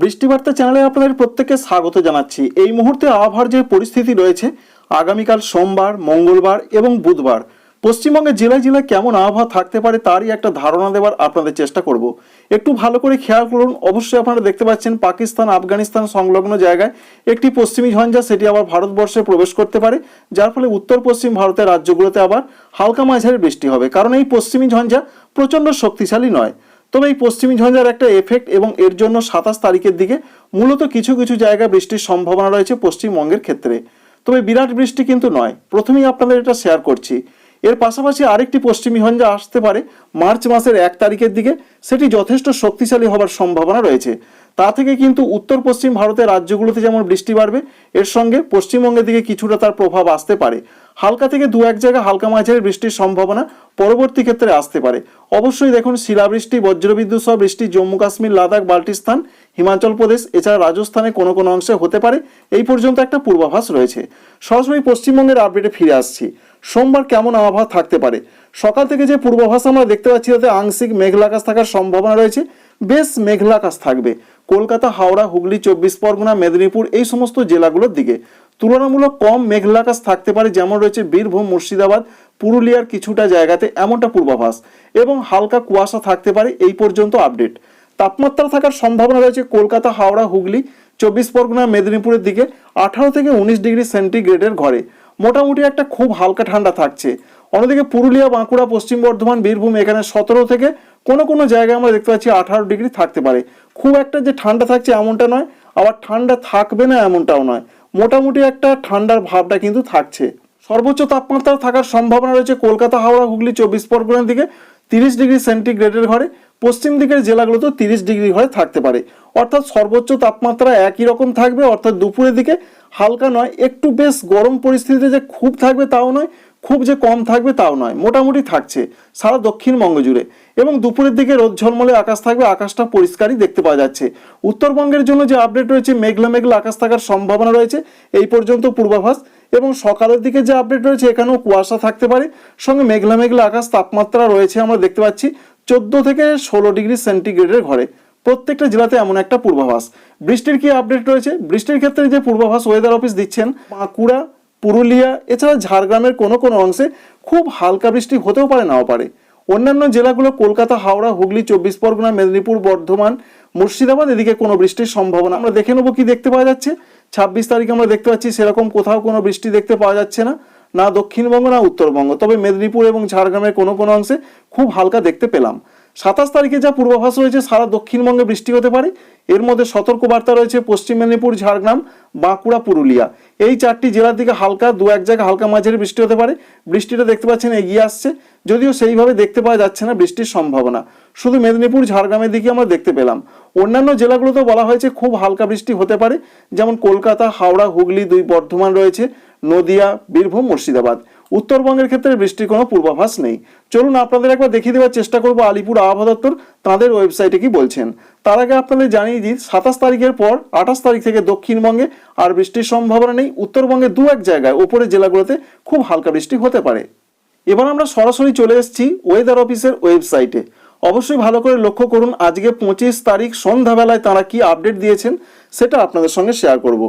বৃষ্টিবার্তা চ্যানেলে আপনাদের প্রত্যেককে স্বাগত জানাচ্ছি। এই মুহূর্তে আবহাওয়ার যে পরিস্থিতি রয়েছে, আগামীকাল সোমবার, মঙ্গলবার এবং বুধবার, পশ্চিমবঙ্গের জেলায় জেলায় কেমন আবহাওয়া থাকতে পারে তারই একটা ধারণা দেওয়ার আপনাদের চেষ্টা করব। একটু ভালো করে খেয়াল করুন, অবশ্যই আপনারা দেখতে পাচ্ছেন পাকিস্তান, আফগানিস্তান সংলগ্ন জায়গায় একটি পশ্চিমী ঝঞ্ঝা, সেটি আবার ভারতবর্ষে প্রবেশ করতে পারে। যার ফলে উত্তর পশ্চিম ভারতের রাজ্যগুলোতে আবার হালকা মাঝারি বৃষ্টি হবে। কারণ এই পশ্চিমী ঝঞ্ঝা প্রচণ্ড শক্তিশালী নয়। তবে এই পশ্চিমী ঝঞ্ঝার একটা এফেক্ট এবং এর জন্য সাতাশ তারিখের দিকে মূলত কিছু কিছু জায়গা বৃষ্টির সম্ভাবনা রয়েছে পশ্চিমবঙ্গের ক্ষেত্রে। তবে বিরাট বৃষ্টি কিন্তু নয়। প্রথমেই আপনাদের এটা শেয়ার করছি। এর পাশাপাশি আরেকটি পশ্চিমী ঝঞ্ঝা আসতে পারে মার্চ মাসের এক তারিখের দিকে। সেটি যথেষ্ট শক্তিশালী হবার সম্ভাবনা রয়েছে। তা থেকে কিন্তু উত্তর পশ্চিম ভারতের রাজ্যগুলোতে যেমন বৃষ্টি বাড়বে, এর সঙ্গে পশ্চিমবঙ্গের দিকে কিছুটা তার প্রভাব আসতে পারে। হালকা থেকে দু এক জায়গায় হালকা মাঝারি বৃষ্টির সম্ভাবনা পরবর্তী ক্ষেত্রে আসতে পারে। অবশ্যই দেখুন শিলাবৃষ্টি, বজ্রবিদ্যুৎ সহ বৃষ্টি, জম্মু কাশ্মীর, লাদাখ, বাল্টিস্তান, হিমাচল প্রদেশ, এছাড়া রাজস্থানে কোনো কোনো অংশে হতে পারে। এই পর্যন্ত একটা পূর্বাভাস রয়েছে। সরাসরি পশ্চিমবঙ্গের আপডেটে ফিরে আসছি। সোমবার কেমন আবহাওয়া থাকতে পারে? সকাল থেকে যে পূর্বাভাস আমরা দেখতে পাচ্ছি, তাতে আংশিক মেঘলা আকাশ থাকার সম্ভাবনা রয়েছে। বেশ মেঘলা আকাশ থাকবে। কলকাতা, হাওড়া, হুগলি, চব্বিশ পরগনা, মেদিনীপুর এই সমস্ত জেলাগুলোর দিকে। তুলনামূলক কম মেঘলা আকাশ থাকতে পারে যেমন রয়েছে বীরভূম, মুর্শিদাবাদ, পুরুলিয়ার কিছুটা জায়গাতে এমনটা পূর্বাভাস। এবং হালকা কুয়াশা থাকতে পারে এই পর্যন্ত আপডেট। তাপমাত্রা থাকার সম্ভাবনা রয়েছে কলকাতা, হাওড়া, হুগলি, চব্বিশ পরগনা, মেদিনীপুরের দিকে। আঠারো থেকে উনিশ ডিগ্রি সেন্টিগ্রেডের ঘরে। মোটামুটি একটা খুব হালকা ঠান্ডা থাকছে। অন্যদিকে পুরুলিয়া, বাঁকুড়া, পশ্চিম বর্ধমান, বীরভূম এখানে সতেরো থেকে কোনো কোনো জায়গায় আমরা দেখতে পাচ্ছি আঠারো ডিগ্রি থাকতে পারে। খুব একটা যে ঠান্ডা থাকছে এমনটা নয়, আবার ঠান্ডা থাকবে না এমনটাও নয়। মোটামুটি একটা ঠান্ডার ভাবটা কিন্তু থাকছে। সর্বোচ্চ তাপমাত্রা থাকার সম্ভাবনা রয়েছে কলকাতা, হাওড়া, হুগলি, চব্বিশ পরগনার দিকে তিরিশ ডিগ্রি সেন্টিগ্রেডের ঘরে। পশ্চিম দিকের জেলাগুলোতেও তিরিশ ডিগ্রি ঘরে থাকতে পারে। অর্থাৎ সর্বোচ্চ তাপমাত্রা একই রকম থাকবে, অর্থাৎ দুপুরের দিকে হালকা নয়, একটু বেশ গরম পরিস্থিতিতে যে খুব থাকবে তাও নয়, খুব যে কম থাকবে তাও নয়, মোটামুটি থাকছে সারা দক্ষিণবঙ্গ জুড়ে এবং দুপুরের দিকে রোদ ঝলমলে আকাশ থাকবে, আকাশটা পরিষ্কারই দেখতে পাওয়া যাচ্ছে। উত্তরবঙ্গের জন্য যে আপডেট রয়েছে, মেঘলা মেঘলা আকাশ থাকার সম্ভাবনা রয়েছে, এই পর্যন্ত পূর্বাভাস। এবং সকালের দিকে যে আপডেট রয়েছে, এখানেও কুয়াশা থাকতে পারে। সঙ্গে মেঘলা মেঘলা আকাশ, তাপমাত্রা রয়েছে আমরা দেখতে পাচ্ছি চোদ্দ থেকে ষোলো ডিগ্রি সেন্টিগ্রেডের ঘরে। প্রত্যেকটা জেলাতে এমন একটা পূর্বাভাস। বৃষ্টির কি আপডেট রয়েছে? বৃষ্টির ক্ষেত্রে যে পূর্বাভাস ওয়েদার অফিস দিচ্ছেন, বাঁকুড়া, পুরুলিয়া, এছাড়া ঝাড়গ্রামের কোনো কোনো অংশে খুব হালকা বৃষ্টি হতেও পারে, নাও পারে। অন্যান্য জেলাগুলো কলকাতা, হাওড়া, হুগলি, চব্বিশ পরগনা, মেদিনীপুর, বর্ধমান, মুর্শিদাবাদ, এদিকে কোনো বৃষ্টির সম্ভাবনা। আমরা দেখে নেব কি দেখতে পাওয়া যাচ্ছে। ছাব্বিশ তারিখ আমরা দেখতে পাচ্ছি সেরকম কোথাও কোনো বৃষ্টি দেখতে পাওয়া যাচ্ছে না না দক্ষিণবঙ্গ, না উত্তরবঙ্গ। তবে মেদিনীপুর এবং ঝাড়গ্রামের কোনো কোনো অংশে খুব হালকা দেখতে পেলাম। সাতাশ তারিখে যা পূর্বাভাস রয়েছে, সারা দক্ষিণবঙ্গে বৃষ্টি হতে পারে। এর মধ্যে সতর্কবার্তা রয়েছে পশ্চিম মেদিনীপুর, ঝাড়গ্রাম, বাঁকুড়া, পুরুলিয়া। এই চারটি জেলার দিকে হালকা, দু এক জায়গায় হালকা মাঝারি বৃষ্টি হতে পারে। বৃষ্টিটা দেখতে পাচ্ছেন এগিয়ে আসছে। যদিও সেইভাবে দেখতে পাওয়া যাচ্ছে না বৃষ্টির সম্ভাবনা। শুধু মেদিনীপুর, ঝাড়গ্রামের দিকে আমরা দেখতে পেলাম। অন্যান্য জেলাগুলোতে বলা হয়েছে খুব হালকা বৃষ্টি হতে পারে। যেমন কলকাতা, হাওড়া, হুগলি, দুই বর্ধমান রয়েছে। নদিয়া, বীরভূম, মুর্শিদাবাদ। উত্তরবঙ্গের ক্ষেত্রে বৃষ্টির কোনো পূর্বাভাস নেই। চলুন আপনাদের একবার দেখিয়ে দেওয়ার চেষ্টা করব আলিপুর আবহাওয়া দপ্তর তাঁদের ওয়েবসাইটে কি বলছেন। তার আগে আপনাদের জানিয়ে দিই, সাতাশ তারিখের পর আঠাশ তারিখ থেকে দক্ষিণবঙ্গে আর বৃষ্টির সম্ভাবনা নেই। উত্তরবঙ্গে দু এক জায়গায় ওপরের জেলাগুলোতে খুব হালকা বৃষ্টি হতে পারে। এবার আমরা সরাসরি চলে এসেছি ওয়েদার অফিসের ওয়েবসাইটে। অবশ্যই ভালো করে লক্ষ্য করুন, আজকে পঁচিশ তারিখ, সন্ধ্যাবেলায় তারা কি আপডেট দিয়েছেন সেটা আপনাদের সঙ্গে শেয়ার করব।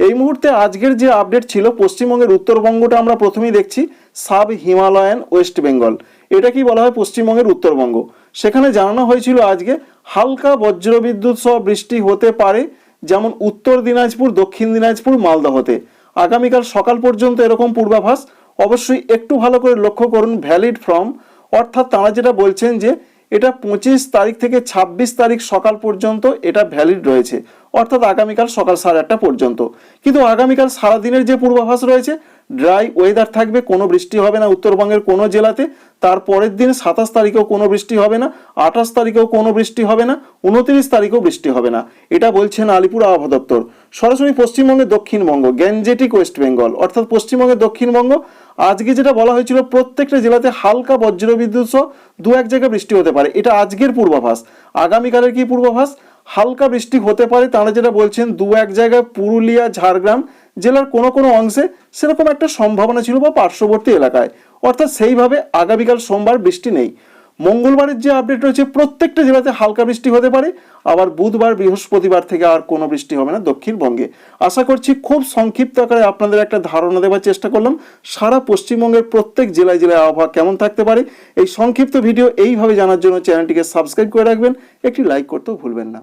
এই মুহূর্তে আজকের যে আপডেট ছিল, পশ্চিমবঙ্গের উত্তরবঙ্গটা আমরা প্রথমেই দেখছি, সাব হিমালয়ান ওয়েস্ট বেঙ্গল। এটা কি বলা হয় পশ্চিমবঙ্গের উত্তরবঙ্গ? সেখানে জানানো হয়েছিল আজকে হালকা বজ্রবিদ্যুৎ সহ বৃষ্টি হতে পারে, যেমন উত্তর দিনাজপুর, দক্ষিণ দিনাজপুর মালদহতে আগামীকাল সকাল পর্যন্ত এরকম পূর্বাভাস। অবশ্যই একটু ভালো করে লক্ষ্য করুন ভ্যালিড ফ্রম অর্থাৎ তারা যেটা বলছেন যে, এটা পঁচিশ তারিখ থেকে ছাব্বিশ তারিখ সকাল পর্যন্ত এটা ভ্যালিড রয়েছে। অর্থাৎ আগামীকাল সকাল সাড়ে আটটা পর্যন্ত। কিন্তু আগামীকাল সারাদিনের যে পূর্বাভাস রয়েছে, ড্রাই ওয়েদার থাকবে, কোনো বৃষ্টি হবে না উত্তরবঙ্গের কোনো জেলাতে। তার পরের দিন সাতাশ তারিখেও কোনো বৃষ্টি হবে না, আঠাশ তারিখেও কোনো বৃষ্টি হবে না, উনত্রিশ তারিখেও বৃষ্টি হবে না। এটা বলছেন আলিপুর আবহাওয়া দপ্তর। সরাসরি পশ্চিমবঙ্গের দক্ষিণবঙ্গ গ্যাঞ্জেটিক ওয়েস্ট বেঙ্গল, অর্থাৎ পশ্চিমবঙ্গের দক্ষিণবঙ্গ, আজকে যেটা বলা হয়েছিল প্রত্যেকটা জেলাতে হালকা বজ্রবিদ্যুৎ সহ দু এক জায়গায় বৃষ্টি হতে পারে। এটা আজকের পূর্বাভাস। আগামীকালের কি পূর্বাভাস? হালকা বৃষ্টি হতে পারে, তারা যেটা বলছেন দু এক জায়গায় পুরুলিয়া, ঝাড়গ্রাম জেলার কোনো কোনো অংশে সেরকম একটা সম্ভাবনা ছিল বা পার্শ্ববর্তী এলাকায়। অর্থাৎ সেইভাবে আগামীকাল সোমবার বৃষ্টি নেই। মঙ্গলবারের যে আপডেট রয়েছে, প্রত্যেকটা জেলাতে হালকা বৃষ্টি হতে পারে, আবার বুধবার, বৃহস্পতিবার থেকে আর কোনো বৃষ্টি হবে না দক্ষিণবঙ্গে। আশা করছি খুব সংক্ষিপ্ত আকারে আপনাদের একটা ধারণা দেওয়ার চেষ্টা করলাম। সারা পশ্চিমবঙ্গের প্রত্যেক জেলায় জেলায় আবহাওয়া কেমন থাকতে পারে, এই সংক্ষিপ্ত ভিডিও এইভাবে জানার জন্য চ্যানেলটিকে সাবস্ক্রাইব করে রাখবেন, একটি লাইক করতেও ভুলবেন না।